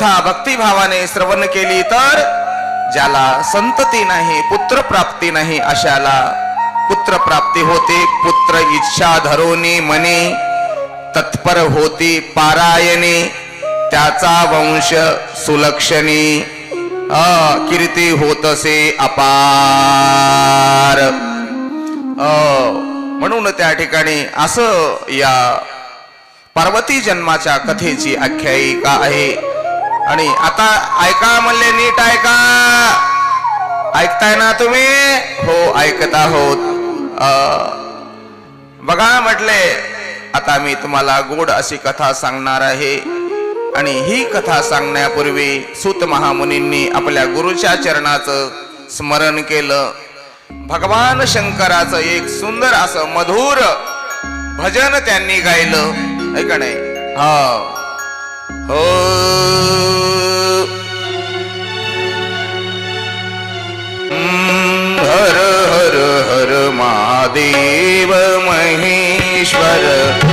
कथा भक्तिभावाने श्रवण केली तर ज्याला संतती नाही पुत्र प्राप्ती नाही अशाला पुत्र प्राप्ती होते. पुत्र इच्छा धरोनी मने तत्पर होती पारायणे त्याचा वंश सुलक्षणी. अ कीर्ती होतसे अपार. अ म्हणून त्या ठिकाणी असं या पार्वती जन्माच्या कथेची आख्यायिका आहे. आणि आता ऐका म्हणले नीट ऐका. ऐकताय ना तुम्ही? हो ऐकत आहोत बघा म्हटले आता मी तुम्हाला गोड अशी कथा सांगणार आहे. आणि ही कथा सांगण्यापूर्वी सुत महामुनींनी आपल्या गुरुच्या चरणाचं स्मरण केलं. भगवान शंकराचं एक सुंदर असं मधुर भजन त्यांनी गायलं. ऐका नाही? हा. हो. महादेव महेश्वर।